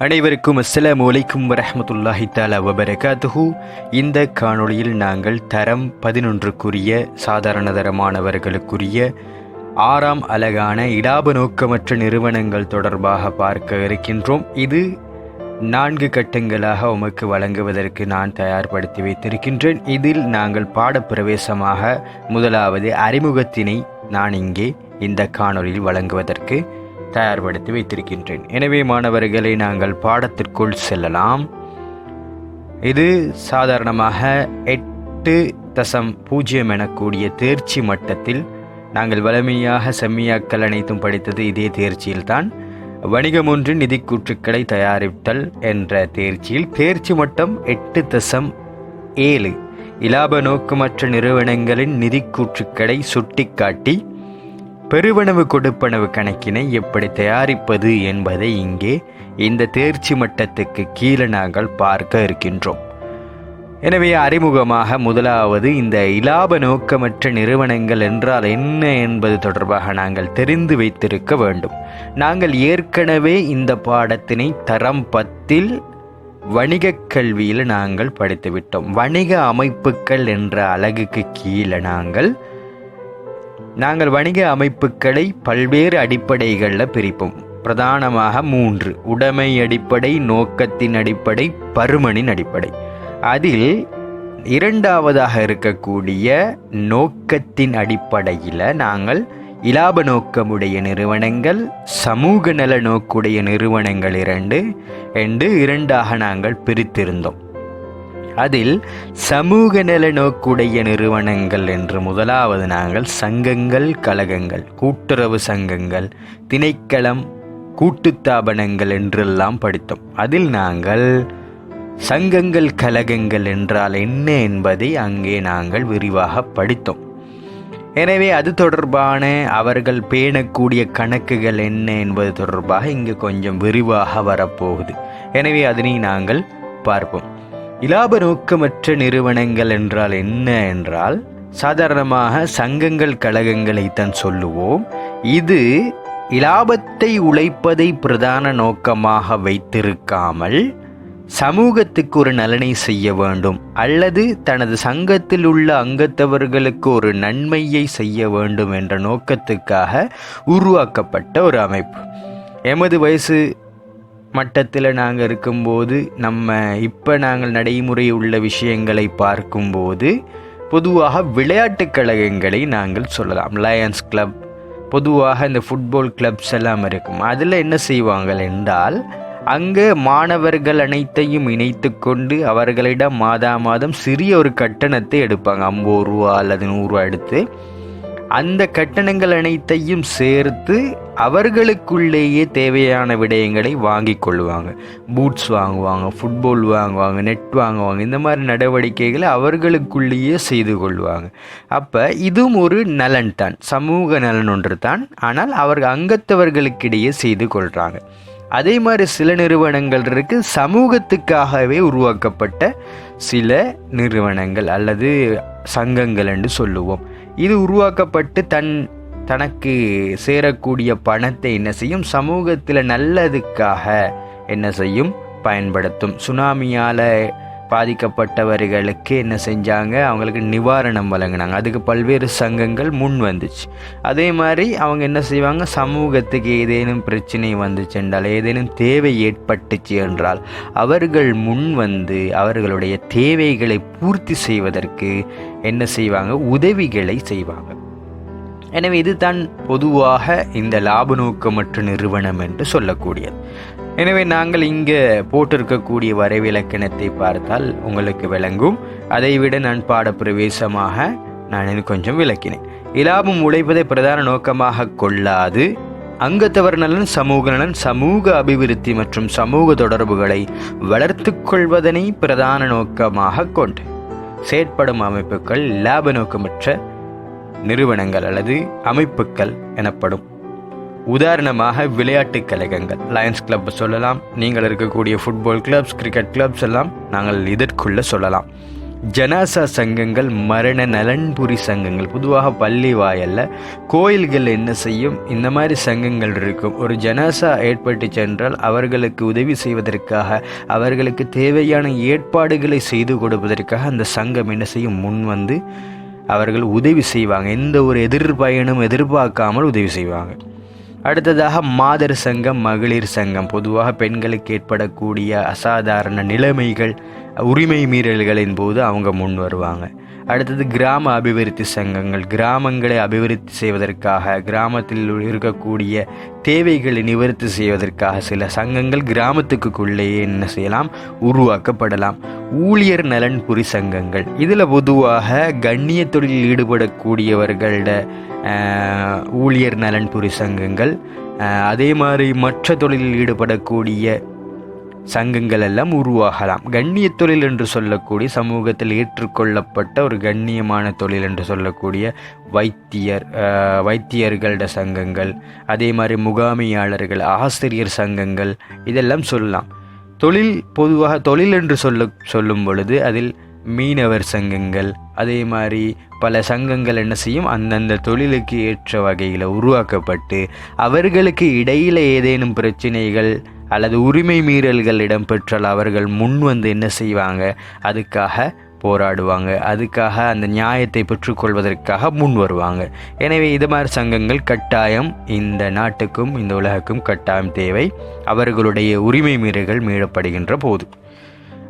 அனைவருக்கும் அஸ்லாம் அலைக்கும் வரமத்துல்லாஹி தாலா வபரகாத்துஹூ. இந்த காணொளியில் நாங்கள் தரம் பதினொன்றுக்குரிய சாதாரண தரமானவர்களுக்குரிய ஆறாம் அழகான இடாப நோக்கமற்ற நிறுவனங்கள் தொடர்பாக பார்க்க இருக்கின்றோம். இது நான்கு கட்டங்களாக உமக்கு வழங்குவதற்கு நான் தயார்படுத்தி வைத்திருக்கின்றேன். இதில் நாங்கள் பாடப்பிரவேசமாக முதலாவது அறிமுகத்தினை நான் இங்கே இந்த காணொளியில் வழங்குவதற்கு தயார்படுத்தி வைத்திருக்கின்றேன். எனவே மாணவர்களை நாங்கள் பாடத்திற்குள் செல்லலாம். இது சாதாரணமாக எட்டு தசம் பூஜ்ஜியம் எனக்கூடிய தேர்ச்சி மட்டத்தில் நாங்கள் வலிமையாக செம்மியாக்கள் அனைத்தும் படித்தது இதே தேர்ச்சியில்தான். வணிகம் ஒன்று நிதி கூற்றுக்களை தயாரித்தல் என்ற தேர்ச்சியில் தேர்ச்சி மட்டம் எட்டு தசம் ஏழு. இலாப நோக்கமற்ற நிறுவனங்களின் நிதி கூற்றுக்களை சுட்டிக்காட்டி பெருவனவு கொடுப்பனவு கணக்கினை எப்படி தயாரிப்பது என்பதை இங்கே இந்த தேர்ச்சி மட்டத்துக்கு கீழே நாங்கள் பார்க்க இருக்கின்றோம். எனவே அறிமுகமாக முதலாவது இந்த இலாப நோக்கமற்ற நிறுவனங்கள் என்றால் என்ன என்பது தொடர்பாக நாங்கள் தெரிந்து வைத்திருக்க வேண்டும். நாங்கள் ஏற்கனவே இந்த பாடத்தினை தரம் பத்தில் வணிகக் கல்வியில் நாங்கள் படித்துவிட்டோம். வணிக அமைப்புகள் என்ற அலகுக்கு கீழே நாங்கள் நாங்கள் வணிக அமைப்புகளை பல்வேறு அடிப்படைகளில் பிரிப்போம். பிரதானமாக மூன்று. உடைமை அடிப்படை நோக்கத்தின் அடிப்படை பருமனின் அடிப்படை. அதில் இரண்டாவதாக இருக்கக்கூடிய நோக்கத்தின் அடிப்படையில் நாங்கள் இலாப நோக்கமுடைய நிறுவனங்கள் சமூக நல நோக்குடைய நிறுவனங்கள் இரண்டு என்று இரண்டாக நாங்கள் பிரித்திருந்தோம். அதில் சமூக நல நோக்குடைய நிறுவனங்கள் என்று முதலாவது நாங்கள் சங்கங்கள் கழகங்கள் கூட்டுறவு சங்கங்கள் திணைக்களம் கூட்டுத்தாபனங்கள் என்றெல்லாம் படித்தோம். அதில் நாங்கள் சங்கங்கள் கழகங்கள் என்றால் என்ன என்பதை அங்கே நாங்கள் விரிவாக படித்தோம். எனவே அது தொடர்பான அவர்கள் பேணக்கூடிய கணக்குகள் என்ன என்பது தொடர்பாக இங்கு கொஞ்சம் விரிவாக வரப்போகுது. எனவே அதனை நாங்கள் பார்ப்போம். இலாப நோக்கமற்ற நிறுவனங்கள் என்றால் என்ன என்றால் சாதாரணமாக சங்கங்கள் கழகங்களை தான் சொல்லுவோம். இது இலாபத்தை உழைப்பதை பிரதான நோக்கமாக வைத்திருக்காமல் சமூகத்துக்கு ஒரு நலனை செய்ய வேண்டும் அல்லது தனது சங்கத்தில் உள்ள அங்கத்தவர்களுக்கு ஒரு நன்மையை செய்ய வேண்டும் என்ற நோக்கத்துக்காக உருவாக்கப்பட்ட ஒரு அமைப்பு. எமது வயசு மட்டத்தில் நாங்கள் இருக்கும்போது நம்ம இப்போ நாங்கள் நடைமுறை உள்ள விஷயங்களை பார்க்கும்போது பொதுவாக விளையாட்டு கழகங்களை நாங்கள் சொல்லலாம். லயன்ஸ் கிளப் பொதுவாக இந்த ஃபுட்பால் கிளப்ஸ் எல்லாம் இருக்கும். அதில் என்ன செய்வாங்கள் என்றால் அங்கே மாணவர்கள் அனைத்தையும் இணைத்து கொண்டு அவர்களிடம் மாதா மாதம் சிறிய ஒரு கட்டணத்தை எடுப்பாங்க. ஐம்பது ரூபா அல்லது நூறுரூவா எடுத்து அந்த கட்டணங்கள் அனைத்தையும் சேர்த்து அவர்களுக்குள்ளேயே தேவையான விடயங்களை வாங்கி கொள்வாங்க. பூட்ஸ் வாங்குவாங்க ஃபுட்பால் வாங்குவாங்க நெட் வாங்குவாங்க. இந்த மாதிரி நடவடிக்கைகளை அவர்களுக்குள்ளேயே செய்து கொள்வாங்க. அப்போ இதுவும் ஒரு நலன் தான். சமூக நலன் ஒன்று தான். ஆனால் அவர்கள் அங்கத்தவர்களுக்கிடையே செய்து கொள்கிறாங்க அதே மாதிரி சில நிறுவனங்கள் இருக்குது சமூகத்துக்காகவே உருவாக்கப்பட்ட சில நிறுவனங்கள் அல்லது சங்கங்கள் என்று சொல்லுவோம். இது உருவாக்கப்பட்டு தன் தனக்கு சேரக்கூடிய பணத்தை என்ன செய்யும்? சமூகத்தில் நல்லதுக்காக என்ன செய்யும்? பயன்படுத்தும். சுனாமியால் பாதிக்கப்பட்டவர்களுக்கு என்ன செஞ்சாங்க? அவங்களுக்கு நிவாரணம் வழங்கினாங்க. அதுக்கு பல்வேறு சங்கங்கள் முன் வந்துச்சு. அதே மாதிரி அவங்க என்ன செய்வாங்க? சமூகத்துக்கு ஏதேனும் பிரச்சனை வந்துச்சு என்றால் ஏதேனும் தேவை ஏற்பட்டுச்சு என்றால் அவர்கள் முன் வந்து அவர்களுடைய தேவைகளை பூர்த்தி செய்வதற்கு என்ன செய்வாங்க? உதவிகளை செய்வாங்க. எனவே இதுதான் பொதுவாக இந்த லாப நோக்கமற்ற நிறுவனம் என்று சொல்லக்கூடியது. எனவே நாங்கள் இங்கே போட்டிருக்கக்கூடிய வரைவிலக்கணத்தை பார்த்தால் உங்களுக்கு விளங்கும். அதைவிட நான் பாடப்பிரவேசமாக நான் இன்னும் கொஞ்சம் விளக்கினேன். இலாபம் உழைப்பதை பிரதான நோக்கமாக கொள்ளாது. அங்கத்தவர் நலன் சமூக நலன் சமூக அபிவிருத்தி மற்றும் சமூக தொடர்புகளை வளர்த்து கொள்வதனை பிரதான நோக்கமாக கொண்டு செயற்படும் அமைப்புகள் லாப நோக்கமற்ற நிறுவனங்கள் அல்லது அமைப்புகள் எனப்படும். உதாரணமாக விளையாட்டுக் கழகங்கள் லயன்ஸ் கிளப் சொல்லலாம் நீங்கள் இருக்கக்கூடிய ஃபுட்பால் கிளப்ஸ் கிரிக்கெட் கிளப்ஸ் எல்லாம் நாங்கள் இதற்குள்ள சொல்லலாம். ஜனாசா சங்கங்கள் மரண நலன்புரி சங்கங்கள். பொதுவாக பள்ளி வாயல்ல கோயில்கள் என்ன செய்யும்? இந்த மாதிரி சங்கங்கள் இருக்கும். ஒரு ஜனாசா ஏற்பட்டு சென்றால் அவர்களுக்கு உதவி செய்வதற்காக அவர்களுக்கு தேவையான ஏற்பாடுகளை செய்து கொடுப்பதற்காக அந்த சங்கம் என்ன செய்யும்? முன் வந்து அவர்கள் உதவி செய்வாங்க. எந்த ஒரு எதிர்பயனும் எதிர்பார்க்காமல் உதவி செய்வாங்க. அடுத்ததாக மாதர் சங்கம் மகளிர் சங்கம். பொதுவாக பெண்களுக்கு ஏற்படக்கூடிய அசாதாரண நிலைமைகள் உரிமை மீறல்களின் போது அவங்க முன் வருவாங்க. அடுத்தது கிராம அபிவிருத்தி சங்கங்கள். கிராமங்களை அபிவிருத்தி செய்வதற்காக கிராமத்தில் இருக்கக்கூடிய தேவைகளை நிவர்த்தி செய்வதற்காக சில சங்கங்கள் கிராமத்துக்குள்ளேயே என்ன செய்யலாம்? உருவாக்கப்படலாம். ஊழியர் நலன்புரி சங்கங்கள். இதில் பொதுவாக கண்ணிய தொழிலில் ஈடுபடக்கூடியவர்களோட ஊழியர் நலன்புரி சங்கங்கள். அதே மாதிரி மற்ற தொழிலில் ஈடுபடக்கூடிய சங்கங்கள் எல்லாம் உருவாகலாம். கண்ணிய தொழில் என்று சொல்லக்கூடிய சமூகத்தில் ஏற்றுக்கொள்ளப்பட்ட ஒரு கண்ணியமான தொழில் என்று சொல்லக்கூடிய வைத்தியர் வைத்தியர்களோட சங்கங்கள் அதே மாதிரி முகாமையாளர்கள் ஆசிரியர் சங்கங்கள் இதெல்லாம் சொல்லலாம். தொழில் பொதுவாக தொழில் என்று சொல்ல சொல்லும் பொழுது அதில் மீனவர் சங்கங்கள் அதே மாதிரி பல சங்கங்கள் என்ன செய்யும் அந்தந்த தொழிலுக்கு ஏற்ற வகையில் உருவாக்கப்பட்டு அவர்களுக்கு இடையில் ஏதேனும் பிரச்சனைகள் அல்லது உரிமை மீறல்கள் இடம்பெற்றால் அவர்கள் முன் வந்து என்ன செய்வாங்க? அதுக்காக போராடுவாங்க. அதுக்காக அந்த நியாயத்தை பெற்றுக்கொள்வதற்காக முன் வருவாங்க. எனவே இது மாதிரி சங்கங்கள் கட்டாயம் இந்த நாட்டுக்கும் இந்த உலகுக்கும் கட்டாயம் தேவை. அவர்களுடைய உரிமை மீறல்கள் மீறப்படுகின்ற போது.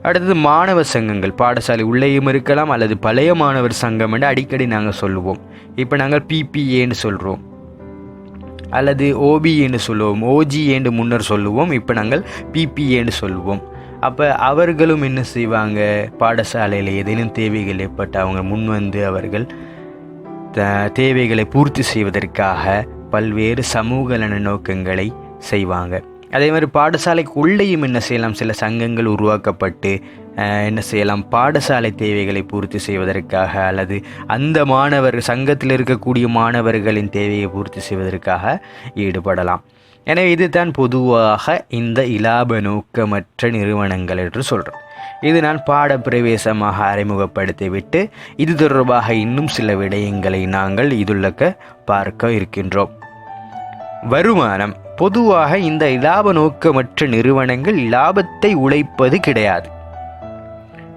அடுத்தது மாணவ சங்கங்கள். பாடசாலை உள்ளேயும் இருக்கலாம் அல்லது பழைய மாணவர் சங்கம் என்று அடிக்கடி நாங்கள் சொல்லுவோம். இப்போ நாங்கள் பிபிஏன்னு சொல்கிறோம் அல்லது ஓபிஏன்னு சொல்லுவோம். ஓஜிஏன்னு முன்னர் சொல்லுவோம். இப்போ நாங்கள் பிபிஏன்னு சொல்லுவோம். அப்போ அவர்களும் என்ன செய்வாங்க? பாடசாலையில் ஏதேனும் தேவைகள் ஏற்பட்டு அவங்க முன் வந்து அவர்கள் த- தேவைகளை பூர்த்தி செய்வதற்காக பல்வேறு சமூக நல நோக்கங்களை செய்வாங்க. அதே மாதிரி பாடசாலைக்கு உள்ளேயும் என்ன செய்யலாம்? சில சங்கங்கள் உருவாக்கப்பட்டு என்ன செய்யலாம்? பாடசாலை தேவைகளை பூர்த்தி செய்வதற்காக அல்லது அந்த மாணவர் சங்கத்தில் இருக்கக்கூடிய மாணவர்களின் தேவையை பூர்த்தி செய்வதற்காக ஈடுபடலாம். எனவே இதுதான் பொதுவாக இந்த இலாப நோக்கமற்ற நிறுவனங்கள் என்று சொல்கிறோம் இது நான் பாடப்பிரவேசமாக அறிமுகப்படுத்திவிட்டு இது தொடர்பாக இன்னும் சில விடயங்களை நாங்கள் இதுள்ளக்க பார்க்க இருக்கின்றோம். வருமானம். பொதுவாக இந்த இலாப நோக்கமற்ற நிறுவனங்கள் லாபத்தை உழைப்பது கிடையாது.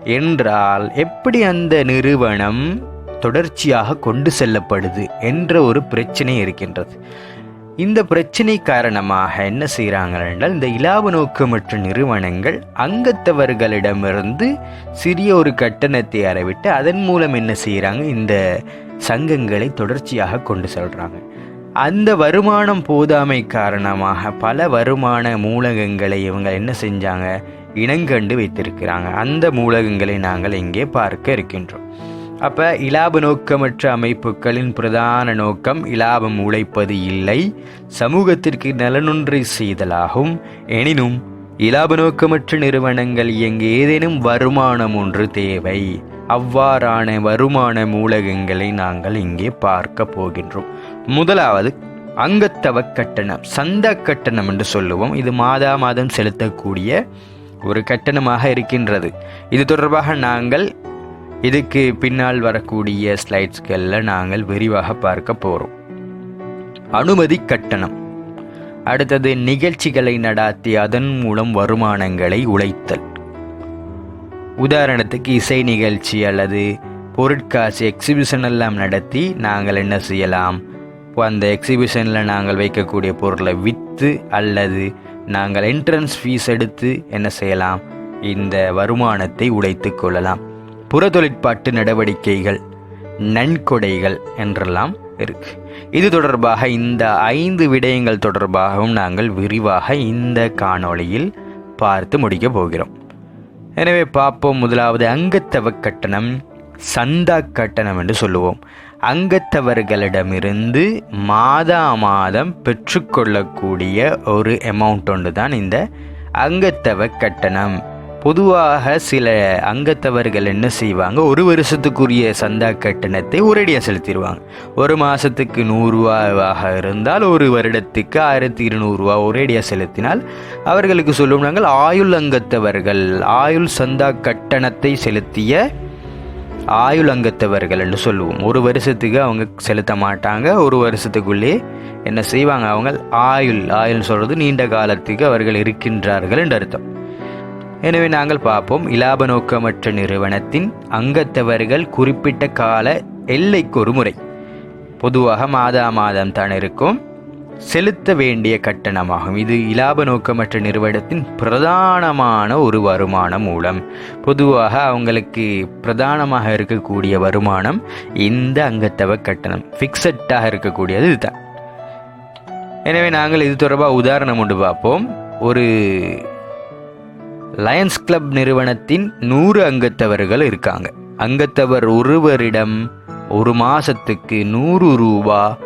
என்றால் எப்படி அந்த நிறுவனம் தொடர்ச்சியாக கொண்டு செல்லப்படுது என்ற ஒரு பிரச்சனை இருக்கின்றது. இந்த பிரச்சனை காரணமாக என்ன செய்கிறாங்க என்றால் இந்த இலாப நோக்கமற்ற நிறுவனங்கள் அங்கத்தவர்களிடமிருந்து சிறிய ஒரு கட்டணத்தை அறவிட்டு அதன் மூலம் என்ன செய்கிறாங்க இந்த சங்கங்களை தொடர்ச்சியாக கொண்டு செல்கிறாங்க அந்த வருமானம் போதாமை காரணமாக பல வருமான மூலகங்களை இவங்க என்ன செஞ்சாங்க இனங்கண்டு வைத்திருக்கிறாங்க. அந்த மூலகங்களை நாங்கள் இங்கே பார்க்க இருக்கின்றோம். அப்போ இலாப நோக்கமற்ற அமைப்புகளின் பிரதான நோக்கம் இலாபம் உழைப்பது இல்லை. சமூகத்திற்கு நலனொன்றை செய்தலாகும். எனினும் இலாப நோக்கமற்ற நிறுவனங்கள் இங்கு ஏதேனும் வருமானம் ஒன்று தேவை. அவ்வாறான வருமான மூலகங்களை நாங்கள் இங்கே பார்க்க போகின்றோம். முதலாவது அங்கத்தவ கட்டணம் சந்த கட்டணம் என்று சொல்லுவோம். இது மாதா மாதம் செலுத்தக்கூடிய ஒரு கட்டணமாக இருக்கின்றது. இது தொடர்பாக நாங்கள் இதுக்கு பின்னால் வரக்கூடிய ஸ்லைட்ஸ்களில் நாங்கள் விரிவாக பார்க்க போகிறோம் அனுமதி கட்டணம். அடுத்தது நிகழ்ச்சிகளை நடாத்தி அதன் மூலம் வருமானங்களை உழைத்தல். உதாரணத்துக்கு இசை நிகழ்ச்சி அல்லது பொருட்காட்சி எக்ஸிபிஷன் எல்லாம் நடத்தி நாங்கள் என்ன செய்யலாம்? இப்போ அந்த எக்ஸிபிஷனில் நாங்கள் வைக்கக்கூடிய பொருளை விற்று அல்லது நாங்கள் என்ட்ரன்ஸ் ஃபீஸ் எடுத்து என்ன செய்யலாம்? இந்த வருமானத்தை உடைத்து கொள்ளலாம். புறத்தொழிற்பாட்டு நடவடிக்கைகள் நன்கொடைகள் என்றெல்லாம் இருக்கு. இது தொடர்பாக இந்த ஐந்து விடயங்கள் தொடர்பாகவும் நாங்கள் விரிவாக இந்த காணொளியில் பார்த்து முடிக்கப் போகிறோம். எனவே பார்ப்போம் முதலாவது அங்கத்தவ கட்டணம் சந்தா கட்டணம் என்று சொல்லுவோம். அங்கத்தவர்களிடமிருந்து மாதா மாதம் பெற்றுக்கொள்ளக்கூடிய ஒரு அமௌண்ட் ஒன்று தான் இந்த அங்கத்தவ கட்டணம். பொதுவாக சில அங்கத்தவர்கள் என்ன செய்வாங்க? ஒரு வருஷத்துக்குரிய சந்தா கட்டணத்தை ஒரேடியாக செலுத்திடுவாங்க. ஒரு மாதத்துக்கு நூறுரூவாவாக இருந்தால் ஒரு வருடத்துக்கு ஆயிரத்தி இருநூறுவா ஒரேடியாக செலுத்தினால் அவர்களுக்கு சொல்லும் நாங்கள் ஆயுள் அங்கத்தவர்கள் ஆயுள் சந்தா கட்டணத்தை செலுத்திய ஆயுள் அங்கத்தவர்கள் என்று சொல்லுவோம். ஒரு வருஷத்துக்கு அவங்க செலுத்த மாட்டாங்க. ஒரு வருஷத்துக்குள்ளே என்ன செய்வாங்க அவங்க? ஆயுள் ஆயுள் சொல்கிறது நீண்ட காலத்துக்கு அவர்கள் இருக்கின்றார்கள் என்று அர்த்தம். எனவே நாங்கள் பார்ப்போம். இலாப நோக்கமற்ற நிறுவனத்தின் அங்கத்தவர்கள் குறிப்பிட்ட கால எல்லைக்கு ஒரு முறை. பொதுவாக மாதா மாதம் தான் இருக்கும். செலுத்த வேண்டிய கட்டணமாகும். இது இலாப நோக்கமற்ற நிறுவனத்தின் பிரதானமான ஒரு வருமான மூலம். பொதுவாக அவங்களுக்கு பிரதானமாக இருக்கக்கூடிய வருமானம் இந்த அங்கத்தவ கட்டணம். ஃபிக்ஸட்டாக இருக்கக்கூடியது இதுதான். எனவே நாங்கள் இது தொடர்பாக உதாரணம் ஒன்று பார்ப்போம். ஒரு லயன்ஸ் கிளப் நிறுவனத்தின் நூறு அங்கத்தவர்கள் இருக்காங்க. அங்கத்தவர் ஒருவரிடம் ஒரு மாசத்துக்கு நூறு ரூபா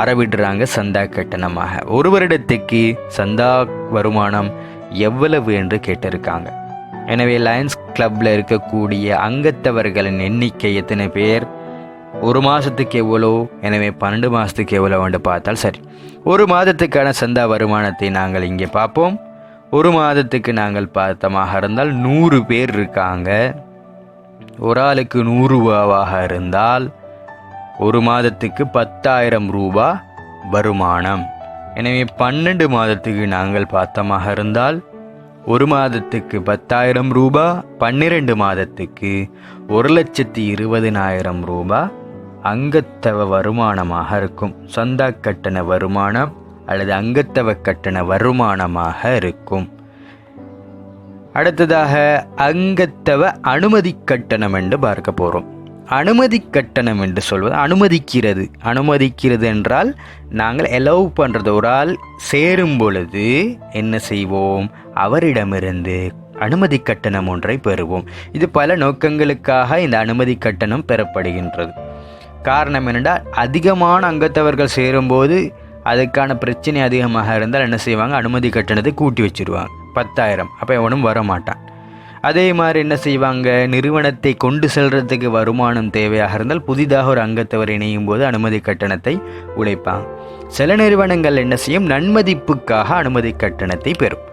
அறவிடுறாங்க சந்தா கட்டணமாக. ஒரு வருடத்துக்கு சந்தா வருமானம் எவ்வளவு என்று கேட்டிருக்காங்க. எனவே லயன்ஸ் கிளப்ல இருக்கக்கூடிய அங்கத்தவர்களின் எண்ணிக்கை எத்தனை பேர்? ஒரு மாதத்துக்கு எவ்வளோ? எனவே பன்னெண்டு மாதத்துக்கு எவ்வளோன்னு பார்த்தால் சரி. ஒரு மாதத்துக்கான சந்தா வருமானத்தை நாங்கள் இங்கே பார்ப்போம். ஒரு மாதத்துக்கு நாங்கள் பார்த்தமாக இருந்தால் நூறு பேர் இருக்காங்க. ஒரு ஆளுக்கு நூறுரூபாவாக இருந்தால் ஒரு மாதத்துக்கு பத்தாயிரம் ரூபா வருமானம். எனவே பன்னெண்டு மாதத்துக்கு நாங்கள் பார்த்தமாக இருந்தால் ஒரு மாதத்துக்கு பத்தாயிரம் ரூபா பன்னிரெண்டு மாதத்துக்கு ஒரு லட்சத்தி இருபதினாயிரம் ரூபா அங்கத்தவ வருமானமாக இருக்கும். சந்தா கட்டண வருமானம் அல்லது அங்கத்தவ கட்டண வருமானமாக இருக்கும். அடுத்ததாக அங்கத்தவ அனுமதி கட்டணம் என்று பார்க்க போகிறோம் அனுமதி கட்டணம் என்று சொல்வது அனுமதிக்கிறது. அனுமதிக்கிறது என்றால் நாங்கள் எலோவ் பண்ணுறது ஒரு ஆள் சேரும் பொழுது என்ன செய்வோம்? அவரிடமிருந்து அனுமதி கட்டணம் ஒன்றை பெறுவோம். இது பல நோக்கங்களுக்காக இந்த அனுமதி கட்டணம் பெறப்படுகின்றது. காரணம் என்னென்றால் அதிகமான அங்கத்தவர்கள் சேரும்போது அதுக்கான பிரச்சனை அதிகமாக இருந்தால் என்ன செய்வாங்க? அனுமதி கட்டணத்தை கூட்டி வச்சுருவாங்க. பத்தாயிரம். அப்போ எவனும் வர மாட்டான் அதே மாதிரி என்ன செய்வாங்க? நிறுவனத்தை கொண்டு செல்றதுக்கு வருமானம் தேவையாக இருந்தால் புதிதாக ஒரு அங்கத்தவர் இணையும் போது அனுமதி கட்டணத்தை உழைப்பாங்க சில நிறுவனங்கள் என்ன செய்யும்? நன்மதிப்புக்காக அனுமதி கட்டணத்தை பெறும்.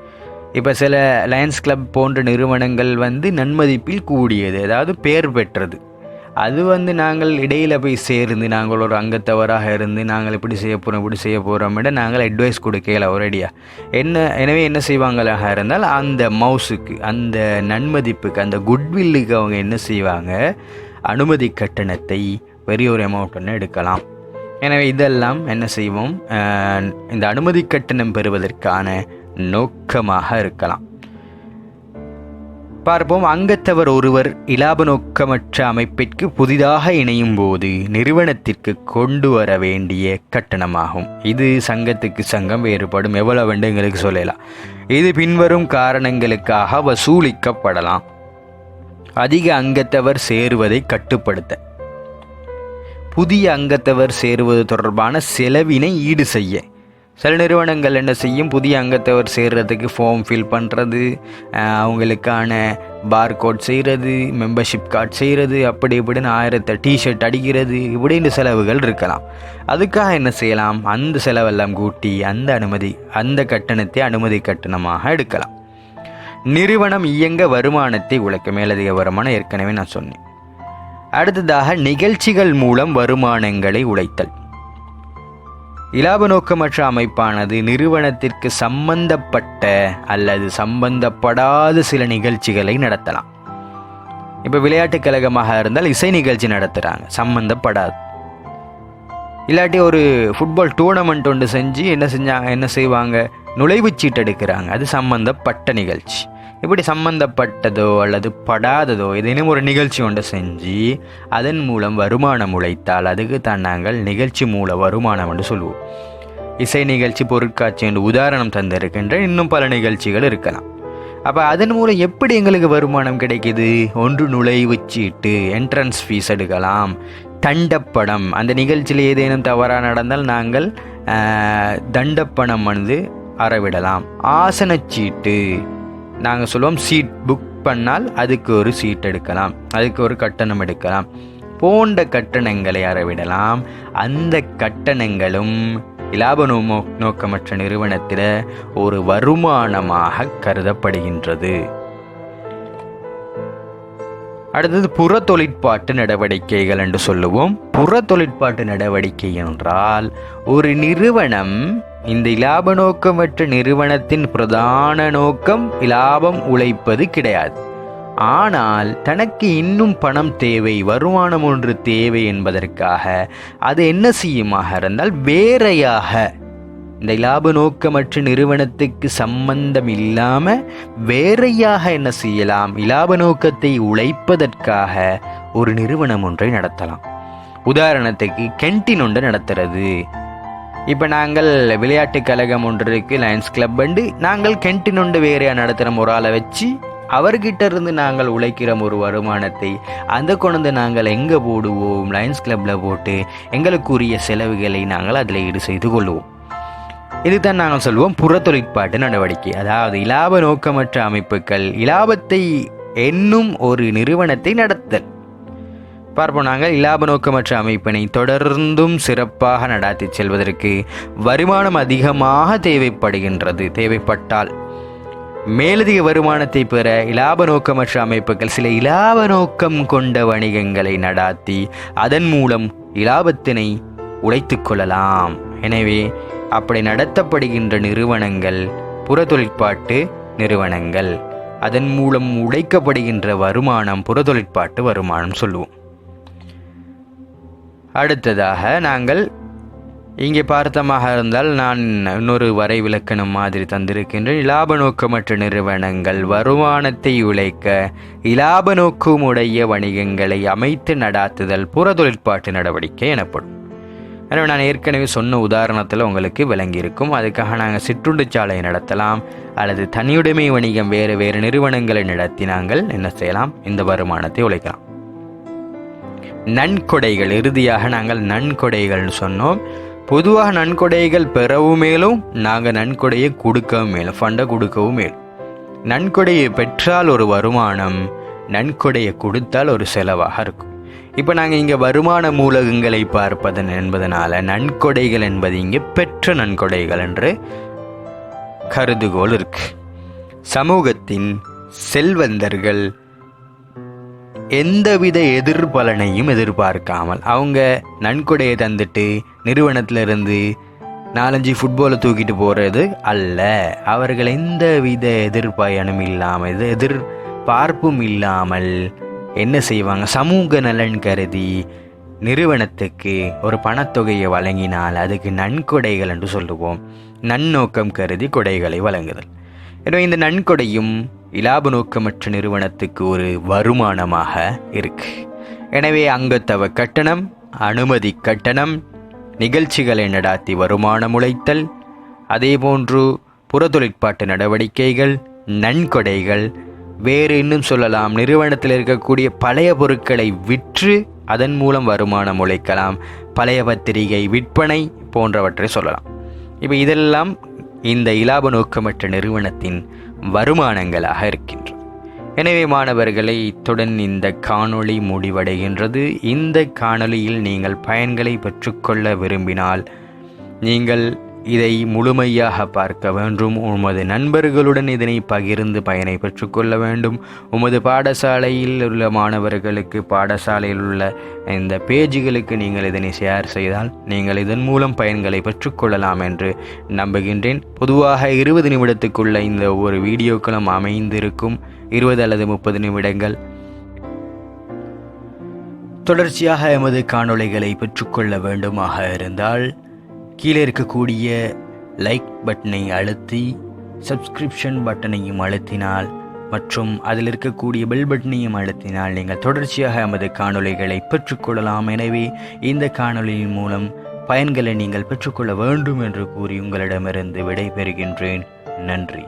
இப்போ சில லயன்ஸ் கிளப் போன்ற நிறுவனங்கள் வந்து நன்மதிப்பில் கூடியது அதாவது பேர் பெற்றது. அது வந்து நாங்கள் இடையில் போய் சேர்ந்து நாங்கள் ஒரு அங்கத்தவராக இருந்து நாங்கள் இப்படி செய்ய போகிறோம் இப்படி செய்ய போகிறோம் விட நாங்கள் அட்வைஸ் கொடுக்கல ஒரேடியாக என்ன எனவே என்ன செய்வாங்களாக இருந்தால் அந்த மவுஸுக்கு அந்த நன்மதிப்புக்கு அந்த குட்வில்லுக்கு அவங்க என்ன செய்வாங்க? அனுமதி கட்டணத்தை பெரிய ஒரு அமௌண்ட் ஒன்று எடுக்கலாம். எனவே இதெல்லாம் என்ன செய்வோம்? இந்த அனுமதி கட்டணம் பெறுவதற்கான நோக்கமாக இருக்கலாம். பார்ப்போம். அங்கத்தவர் ஒருவர் இலாப நோக்கமற்ற அமைப்பிற்கு புதிதாக இணையும் போது நிறுவனத்திற்கு கொண்டு வர வேண்டிய கட்டணமாகும். இது சங்கத்துக்கு சங்கம் வேறுபடும். எவ்வளவு என்று எங்களுக்கு சொல்லலாம். இது பின்வரும் காரணங்களுக்காக வசூலிக்கப்படலாம். அதிக அங்கத்தவர் சேருவதை கட்டுப்படுத்த. புதிய அங்கத்தவர் சேருவது தொடர்பான செலவினை ஈடு செய்ய. சில நிறுவனங்கள் என்ன செய்யும்? புதிய அங்கத்தவர் சேர்கிறதுக்கு ஃபார்ம் ஃபில் பண்ணுறது அவங்களுக்கான பார் கோட் செய்கிறது மெம்பர்ஷிப் கார்டு செய்கிறது அப்படி இப்படின்னு ஆயிரத்தை டிஷர்ட் அடிக்கிறது இப்படின்னு செலவுகள் இருக்கலாம். அதுக்காக என்ன செய்யலாம்? அந்த செலவெல்லாம் கூட்டி அந்த அனுமதி அந்த கட்டணத்தை அனுமதி கட்டணமாக எடுக்கலாம். நிறுவனம் இயங்க வருமானத்தை உழைக்க மேலதிக வருமானம் ஏற்கனவே நான் சொன்னேன். அடுத்ததாக நிகழ்ச்சிகள் மூலம் வருமானங்களை உழைத்தல். இலாப நோக்கமற்ற அமைப்பானது நிறுவனத்திற்கு சம்பந்தப்பட்ட அல்லது சம்பந்தப்படாத சில நிகழ்ச்சிகளை நடத்தலாம். இப்போ விளையாட்டுக் கழகமாக இருந்தால் இசை நிகழ்ச்சி நடத்துகிறாங்க சம்பந்தப்படாது. இல்லாட்டி ஒரு ஃபுட்பால் டூர்னமெண்ட் ஒன்று செஞ்சு என்ன செஞ்சாங்க என்ன செய்வாங்க? நுழைவுச் சீட்டு எடுக்கிறாங்க அது சம்பந்தப்பட்ட நிகழ்ச்சி. இப்படி சம்பந்தப்பட்டதோ அல்லது படாததோ ஏதேனும் ஒரு நிகழ்ச்சி ஒன்று செஞ்சு அதன் மூலம் வருமானம் உழைத்தால் அதுக்கு தான் நாங்கள் நிகழ்ச்சி மூல வருமானம் என்று சொல்லுவோம். இசை நிகழ்ச்சி பொருட்காட்சி என்று உதாரணம் தந்திருக்கின்ற இன்னும் பல நிகழ்ச்சிகள் இருக்கலாம். அப்போ அதன் மூலம் எப்படி எங்களுக்கு வருமானம் கிடைக்குது? ஒன்று நுழைவுச் சீட்டு என்ட்ரன்ஸ் ஃபீஸ் எடுக்கலாம் தண்டப்படம் அந்த நிகழ்ச்சியில் ஏதேனும் தவறாக நடந்தால் நாங்கள் தண்டப்பணம் வந்து அறவிடலாம். ஆசனச்சீட்டு நாங்கள் சொல்லுவோம் சீட் புக் பண்ணால் அதுக்கு ஒரு சீட் எடுக்கலாம். அதுக்கு ஒரு கட்டணம் எடுக்கலாம். போன்ற கட்டணங்களை அறவிடலாம். அந்த கட்டணங்களும் இலாப நோமோ நோக்கமற்ற நிறுவனத்தில் ஒரு வருமானமாக கருதப்படுகின்றது. அடுத்தது புற தொழிற்பாட்டு நடவடிக்கைகள் என்று சொல்லுவோம். புற தொழிற்பாட்டு நடவடிக்கை என்றால் ஒரு நிறுவனம் இந்த இலாப நோக்கமற்ற நிறுவனத்தின் பிரதான நோக்கம் இலாபம் உழைப்பது கிடையாது. ஆனால் தனக்கு இன்னும் பணம் தேவை வருமானம் ஒன்று தேவை என்பதற்காக அது என்ன செய்யுமாக இருந்தால் வேறையாக இந்த இலாப நோக்கமற்ற நிறுவனத்துக்கு சம்பந்தம் இல்லாமல் வேறையாக என்ன செய்யலாம்? இலாப நோக்கத்தை உழைப்பதற்காக ஒரு நிறுவனம் ஒன்றை நடத்தலாம். உதாரணத்துக்கு கென்டின் ஒன்று நடத்துறது. இப்போ நாங்கள் விளையாட்டு கழகம் ஒன்று இருக்குது லயன்ஸ் கிளப் வந்து நாங்கள் கென்டின் ஒன்று வேறையாக நடத்துகிற ஒரு ஆளை வச்சு அவர்கிட்ட இருந்து நாங்கள் உழைக்கிற ஒரு வருமானத்தை அந்த கொண்டு நாங்கள் எங்கே போடுவோம்? லயன்ஸ் கிளப்பில் போட்டு எங்களுக்குரிய செலவுகளை நாங்கள் அதில் ஈடு செய்து கொள்வோம். இதுதான் நாங்கள் சொல்வோம் புற தொழிற்பாட்டு நடவடிக்கை. அதாவது இலாப நோக்கமற்ற அமைப்புகள் இலாபத்தை என்னும் ஒரு நிறுவனத்தை நடத்தல். பார்ப்போம். நாங்கள் இலாப நோக்கமற்ற அமைப்பினை தொடர்ந்தும் சிறப்பாக நடாத்தி செல்வதற்கு வருமானம் அதிகமாக தேவைப்படுகின்றது. தேவைப்பட்டால் மேலதிக வருமானத்தை பெற இலாப நோக்கமற்ற அமைப்புகள் சில இலாப நோக்கம் கொண்ட வணிகங்களை நடாத்தி அதன் மூலம் இலாபத்தினை உழைத்து கொள்ளலாம். எனவே அப்படி நடத்தப்படுகின்ற நிறுவனங்கள் புற தொழிற்பாட்டு நிறுவனங்கள் அதன் மூலம் உழைக்கப்படுகின்ற வருமானம் புற தொழிற்பாட்டு வருமானம் சொல்லுவோம். அடுத்ததாக நாங்கள் இங்கே பார்த்தமாக இருந்தால் நான் இன்னொரு வரை விளக்கணம் மாதிரி தந்திருக்கின்றேன். இலாப நோக்கமற்ற நிறுவனங்கள் வருமானத்தை உழைக்க இலாப நோக்கமுடைய வணிகங்களை அமைத்து நடாத்துதல் புற தொழிற்பாட்டு நடவடிக்கை எனப்படும். எனவே நான் ஏற்கனவே சொன்ன உதாரணத்தில் உங்களுக்கு விளங்கியிருக்கும். அதுக்காக நாங்கள் சிற்றுண்டுச்சாலை நடத்தலாம் அல்லது தனியுடைமை வணிகம் வேறு வேறு நிறுவனங்களை நடத்தி நாங்கள் என்ன செய்யலாம்? இந்த வருமானத்தை உழைக்கலாம். நன்கொடைகள். இறுதியாக நாங்கள் நன்கொடைகள்னு சொன்னோம். பொதுவாக நன்கொடைகள் பெறவும் மேலும் நாங்கள் நன்கொடையை கொடுக்கவும் மேலும் ஃபண்டை கொடுக்கவும் மேலும். நன்கொடையை பெற்றால் ஒரு வருமானம் நன்கொடையை கொடுத்தால் ஒரு செலவாக இருக்கும். இப்போ நாங்கள் இங்கே வருமான மூலகங்களை பார்ப்பதன் என்பதனால் நன்கொடைகள் என்பது இங்கே பெற்ற நன்கொடைகள் என்று கருதுகோள் இருக்கு. சமூகத்தின் செல்வந்தர்கள் எந்தவித எதிர்பலனையும் எதிர்பார்க்காமல் அவங்க நன்கொடையை தந்துட்டு நிறுவனத்திலிருந்து நாலஞ்சு ஃபுட்பாலை தூக்கிட்டு போகிறது அல்ல. அவர்கள் எந்தவித எதிர்பயனும் இல்லாமல் எதிர்பார்ப்பும் இல்லாமல் என்ன செய்வாங்க? சமூக நலன் கருதி நிறுவனத்துக்கு ஒரு பணத்தொகையை வழங்கினால் அதுக்கு நன்கொடைகள் என்று சொல்லுவோம். நன்னோக்கம் கருதி கொடைகளை வழங்குதல். எனவே இந்த நன்கொடையும் இலாப நோக்கமற்ற நிறுவனத்துக்கு ஒரு வருமானமாக இருக்கு. எனவே அங்கத்தவ கட்டணம் அனுமதி கட்டணம் நிகழ்ச்சிகளை நடாத்தி வருமானம் உழைத்தல் அதேபோன்று புறத்தொழிற்பாட்டு நடவடிக்கைகள் நன்கொடைகள் வேறு இன்னும் சொல்லலாம் நிறுவனத்தில் இருக்கக்கூடிய பழைய பொருட்களை விற்று அதன் மூலம் வருமானம் உழைக்கலாம் பழைய பத்திரிகை விற்பனை போன்றவற்றை சொல்லலாம். இப்போ இதெல்லாம் இந்த இலாப நோக்கமற்ற நிறுவனத்தின் வருமானங்களாக இருக்கின்றது எனவே மாணவர்களை இத்துடன் இந்த காணொளி முடிவடைகின்றது. இந்த காணொளியில் நீங்கள் பயன்களை பெற்றுக்கொள்ள விரும்பினால் நீங்கள் இதை முழுமையாக பார்க்க வேண்டும். உமது நண்பர்களுடன் இதனை பகிர்ந்து பயனை பெற்றுக்கொள்ள வேண்டும். உமது பாடசாலையில் உள்ள மாணவர்களுக்கு பாடசாலையில் உள்ள இந்த பேஜுகளுக்கு நீங்கள் இதனை ஷேர் செய்தால் நீங்கள் இதன் மூலம் பயன்களை பெற்றுக்கொள்ளலாம் என்று நம்புகின்றேன். பொதுவாக இருபது நிமிடத்துக்குள்ள இந்த ஒவ்வொரு வீடியோக்களும் அமைந்திருக்கும். இருபது அல்லது முப்பது நிமிடங்கள். தொடர்ச்சியாக எமது காணொளிகளை பெற்றுக்கொள்ள வேண்டுமாக இருந்தால் கீழே இருக்கக்கூடிய லைக் பட்டனை அழுத்தி சப்ஸ்கிரிப்ஷன் பட்டனையும் அழுத்தினால் மற்றும் அதில் இருக்கக்கூடிய பெல் பட்டனையும் அழுத்தினால் நீங்கள் தொடர்ச்சியாக எமது காணொளிகளை பெற்றுக்கொள்ளலாம். எனவே இந்த காணொளியின் மூலம் பயன்களை நீங்கள் பெற்றுக்கொள்ள வேண்டும் என்று கூறி உங்களிடமிருந்து விடைபெறுகின்றேன். நன்றி.